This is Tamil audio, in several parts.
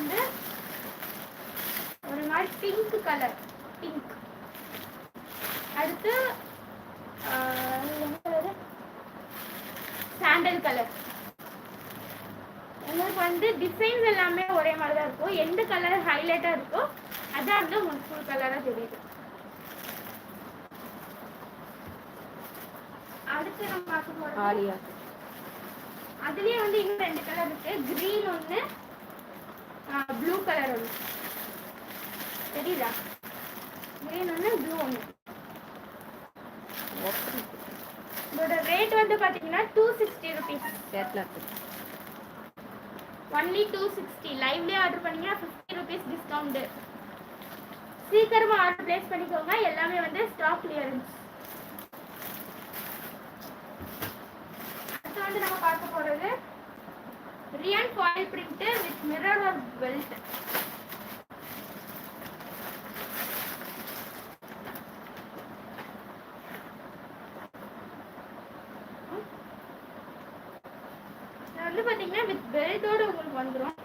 வந்து ஒரு மாதிரி பிங்க் கலர் பிங்க் அடுத்து சாண்டல் கலர் உங்களுக்கு வந்து டிசைன்ஸ் எல்லாமே ஒரே மாதிரி தான் இருக்கும். எந்த கலர் ஹைலைட்டாக இருக்கோ அதான் வந்து உங்களுக்கு ஃபுல் கலராக தெரியுது. அடுத்து நம்ம பார்க்க ஆலியா. அதுலயே வந்து இன்னும் ரெண்டு கலர் இருக்கு. கிரீன் ஒன்று ப்ளூ கலர் ஒன்று தெரியுதா? கிரீன் ஒன்று ப்ளூ ஒன்று இதோட ரேட் வந்து பார்த்தீங்கன்னா டூ சிக்ஸ்டி ருபீஸ் கேட்லாக் இருக்கு. ஒன்லி டூ சிக்ஸ்டி லைவ்லேயே ஆர்டர் பண்ணீங்கன்னா ஃபிஃப்டி ருபீஸ் டிஸ்கவுண்ட்டு சீக்கிரமா ஆர்டர் ப்ளேஸ் பண்ணிக்கோங்க. எல்லாமே வந்து ஸ்டாக் கிளியரன்ஸ் அடுத்து வந்து நம்ம பார்க்க போறது rayon foil print with mirror work belt வந்து பாத்தீங்கன்னா வித் பெல்ட்டோட உங்களுக்கு வந்துடும்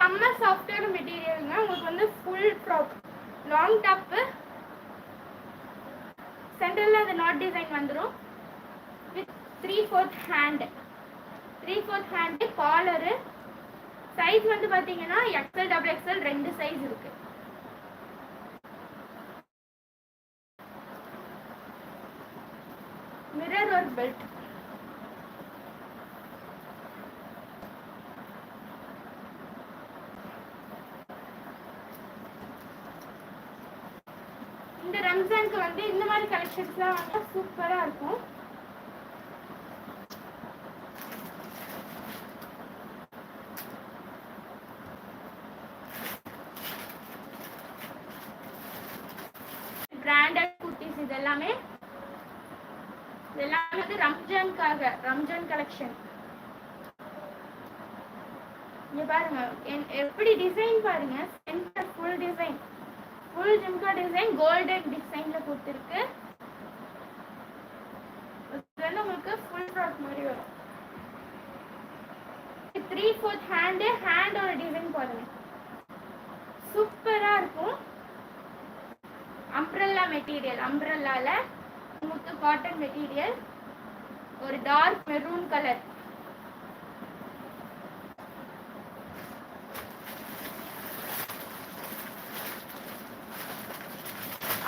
செம்ம சாஃப்ட்வேர் மெட்டீரியலுங்க உங்களுக்கு வந்து ஃபுல் ப்ராப் லாங் டாப்பு சென்டரில் அந்த நாட் டிசைன் வந்துடும் three fourth hand three fourth hand collar size வந்து பார்த்தீங்கன்னா எக்ஸ்எல் டபுள் எக்ஸல் ரெண்டு சைஸ் இருக்கு. மிரர் ஒரு பெல்ட் இந்த ரம்ஜானுக்கு வந்து இந்த மாதிரி கலெக்ஷன்ஸ்லாம் வந்து சூப்பராக இருக்கும். பிராண்டட் குர்த்திஸ் இது எல்லாமே இதெல்லாம் எல்லாமே வந்து ரம்ஜானுக்காக ரம்ஜான் கலெக்ஷன் இங்க பாருங்க எப்படி டிசைன் பாருங்க சென்டர் ஃபுல் டிசைன் ஃபுல் ஜிம்கா டிசைன் கோல்டன் டிசைன்ல கொடுத்துருக்கு. இது வந்து உங்களுக்கு ஃபுல் ஃப்ராக் மாதிரி வரும். த்ரீ ஃபோர்த் ஹேண்டு ஹேண்டோட டிசைன் பாருங்க. சூப்பரா இருக்கும் மெட்டீரியல் அம்ப்ரல்லால முத்து காட்டன் மெட்டீரியல் ஒரு டார்க் மெரூன் கலர்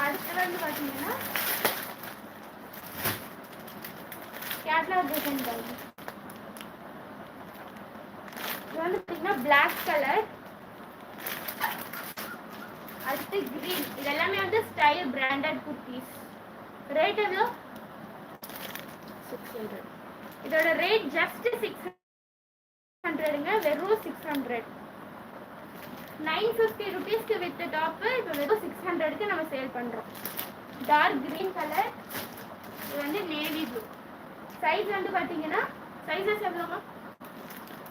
அடுத்து வந்து பாத்தீங்கன்னா கேட்லாக் டிசைன் பாருங்க இது வந்து பாத்தீங்கன்னா பிளாக் கலர் அடுத்து கிரீன் இது எல்லாமே வந்து பிராண்டட் குர்த்திஸ் ரேட் எவ்வளோ? சிக்ஸ் ஹண்ட்ரட் இதோட ரேட் ஜஸ்ட் சிக்ஸ் ஹண்ட்ரடுங்க வெறும் சிக்ஸ் ஹண்ட்ரட் நைன் ஃபிஃப்டி ருபீஸ்க்கு வித் டாப்பு இப்போ வெறும் சிக்ஸ் ஹண்ட்ரடுக்கு நம்ம சேல் பண்ணுறோம் டார்க் கிரீன் கலர் இது வந்து நேவி ப்ளூ சைஸ் வந்து பார்த்தீங்கன்னா sizes எவ்வளோமா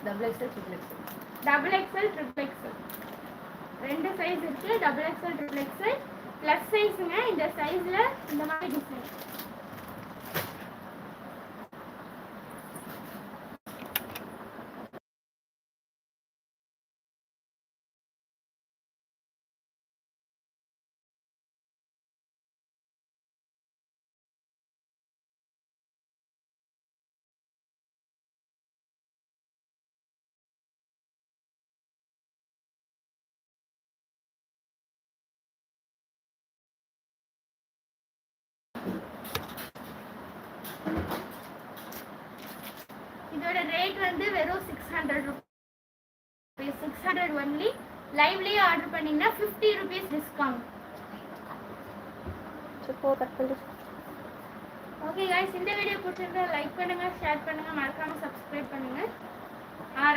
double XL triple XL double XL triple XL ரெண்டு சைஸ் இருக்கு double XL triple XL plus சைஸுங்க இந்த சைஸில் இந்த மாதிரி டிசைன் இதோட ரேட் வந்து வெறும் six hundred rupees six hundred only லைவ்லேயே order பண்ணீங்கன்னா fifty rupees discount okay guys இந்த வீடியோ பிடிச்சிருந்தா லைக் பண்ணுங்க ஷேர் பண்ணுங்க மறக்காம சப்ஸ்கிரைப் பண்ணுங்க.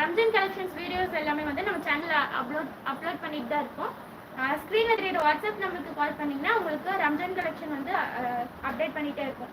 ரம்ஜான் கலெக்ஷன்ஸ் வீடியோஸ் எல்லாமே வந்து நம்ம சேனல்ல அப்லோட் அப்லோட் பண்ணிட்டு தான் இருக்கோம். ஸ்க்ரீனில் தெரியுற வாட்ஸ்அப் நம்பருக்கு கால் பண்ணீங்கன்னா உங்களுக்கு ரம்ஜான் கலெக்ஷன் வந்து அப்டேட் பண்ணிட்டே இருக்கும்.